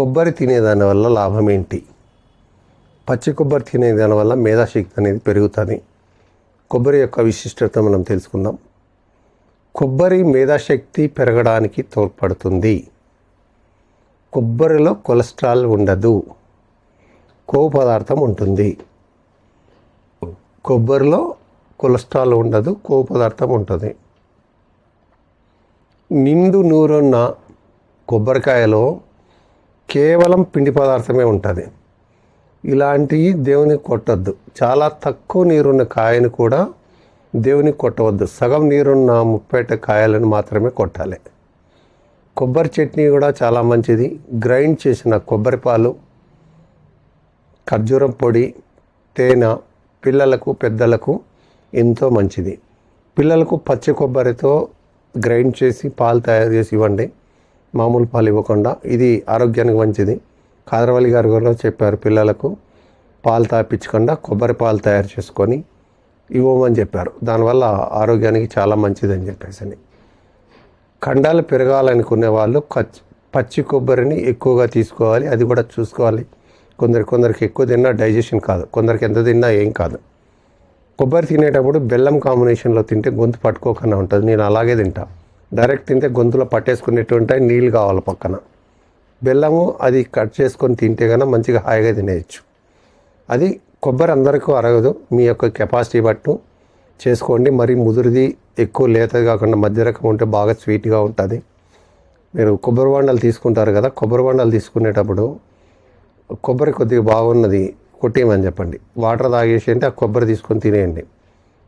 కొబ్బరి తినేదాని వల్ల లాభం ఏంటి? పచ్చి కొబ్బరి తినేదాని వల్ల మేధాశక్తి అనేది పెరుగుతుంది. కొబ్బరి యొక్క విశిష్టత మనం తెలుసుకుందాం. కొబ్బరి మేధాశక్తి పెరగడానికి తోడ్పడుతుంది. కొబ్బరిలో కొలెస్ట్రాల్ ఉండదు. కొవ్వు పదార్థం ఉంటుంది. కొబ్బరిలో కొలెస్ట్రాల్ ఉండదు కొవ్వు పదార్థం ఉంటుంది. నిండు నూరున్న కొబ్బరికాయలో కేవలం పిండి పదార్థమే ఉంటుంది. ఇలాంటివి దేవునికి కొట్టద్దు. చాలా తక్కువ నీరున్న కాయను కూడా దేవునికి కొట్టవద్దు. సగం నీరున్న ముప్పేట కాయలను మాత్రమే కొట్టాలి. కొబ్బరి చట్నీ కూడా చాలా మంచిది. గ్రైండ్ చేసిన కొబ్బరి పాలు ఖర్జూరం పొడి తేనె పిల్లలకు పెద్దలకు ఎంతో మంచిది. పిల్లలకు పచ్చి కొబ్బరితో గ్రైండ్ చేసి పాలు తయారు చేసి ఇవ్వండి. మామూలు పాలు ఇవ్వకుండా. ఇది ఆరోగ్యానికి మంచిది. కాదరవల్లి గారు కూడా చెప్పారు పిల్లలకు పాలు తాపించకుండా కొబ్బరి పాలు తయారు చేసుకొని ఇవ్వమని చెప్పారు. దానివల్ల ఆరోగ్యానికి చాలా మంచిదని చెప్పేసి అని. కండాలు పెరగాలనుకునే వాళ్ళు పచ్చి కొబ్బరిని ఎక్కువగా తీసుకోవాలి. అది కూడా చూసుకోవాలి. కొందరు కొందరికి ఎక్కువ తిన్నా డైజెషన్ కాదు. కొందరికి ఎంత తిన్నా ఏం కాదు. కొబ్బరి తినేటప్పుడు బెల్లం కాంబినేషన్లో తింటే గొంతు పట్టుకోకుండా ఉంటుంది. నేను అలాగే తింటాను డైరెక్ట్ తింటే గొంతులో పట్టేసుకునేట్టు ఉంటాయి నీళ్ళు కావాలి పక్కన. బెల్లము అది కట్ చేసుకొని తింటే కన్నా మంచిగా హాయిగా తినేయచ్చు. అది కొబ్బరి అందరికీ అరగదు. మీ యొక్క కెపాసిటీ బట్టు చేసుకోండి. మరి ముదురుది ఎక్కువ లేతది కాకుండా మధ్య రకం ఉంటే బాగా స్వీట్గా ఉంటుంది. మీరు కొబ్బరి బొండాలు తీసుకుంటారు కదా కొబ్బరి బొండాలు తీసుకునేటప్పుడు కొబ్బరి కొద్దిగా బాగున్నది కొట్టేయమని చెప్పండి. వాటర్ తాగేసి అంటే ఆ కొబ్బరి తీసుకొని తినేయండి.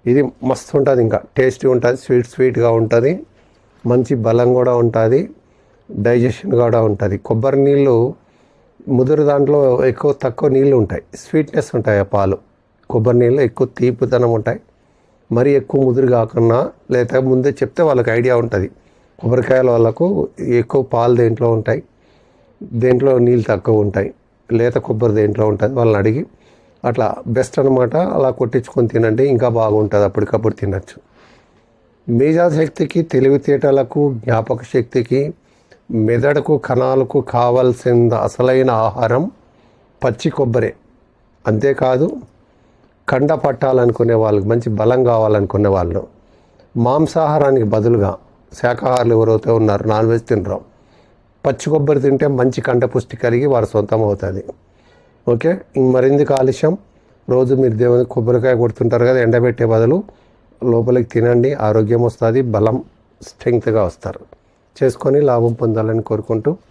ఇది మస్తు ఉంటుంది ఇంకా. టేస్టీ ఉంటుంది స్వీట్ స్వీట్గా ఉంటుంది. మంచి బలం కూడా ఉంటుంది డైజెషన్ కూడా ఉంటుంది. కొబ్బరి నీళ్ళు ముదురు దాంట్లో ఎక్కువ తక్కువ నీళ్ళు ఉంటాయి. స్వీట్నెస్ ఉంటాయి ఆ పాలు. కొబ్బరి నీళ్ళు ఎక్కువ తీపితనం ఉంటాయి. మరి ఎక్కువ ముదురు కాకుండా లేదా ముందే చెప్తే వాళ్ళకి ఐడియా ఉంటుంది. కొబ్బరికాయల వాళ్ళకు ఎక్కువ పాలు దేంట్లో ఉంటాయి. దేంట్లో నీళ్ళు తక్కువ ఉంటాయి. లేత కొబ్బరి దేంట్లో ఉంటుంది వాళ్ళని అడిగి అట్లా బెస్ట్ అనమాట అలా కొట్టించుకొని తినండి ఇంకా బాగుంటుంది. అప్పటికప్పుడు తినచ్చు. మేధాశక్తికి తెలివితేటలకు జ్ఞాపక శక్తికి మెదడుకు కణాలకు కావాల్సిన అసలైన ఆహారం పచ్చి కొబ్బరే. అంతేకాదు కండ పట్టాలనుకునే వాళ్ళకి మంచి బలం కావాలనుకునే వాళ్ళు మాంసాహారానికి బదులుగా శాకాహారులు ఎవరైతే ఉన్నారు నాన్ వెజ్ తినరు. పచ్చి కొబ్బరి తింటే మంచి కండ పుష్టి కలిగి వారు సొంతం అవుతుంది ఓకే మరింది కాలుష్యం. రోజు మీరు దేవుని కొబ్బరికాయ కొడుతుంటారు కదా ఎండబెట్టే బదులు లోపలికి తినండి ఆరోగ్యం వస్తుంది బలం స్ట్రెంగ్త్గా వస్తారు. చేసుకొని లాభం పొందాలని కోరుకుంటూ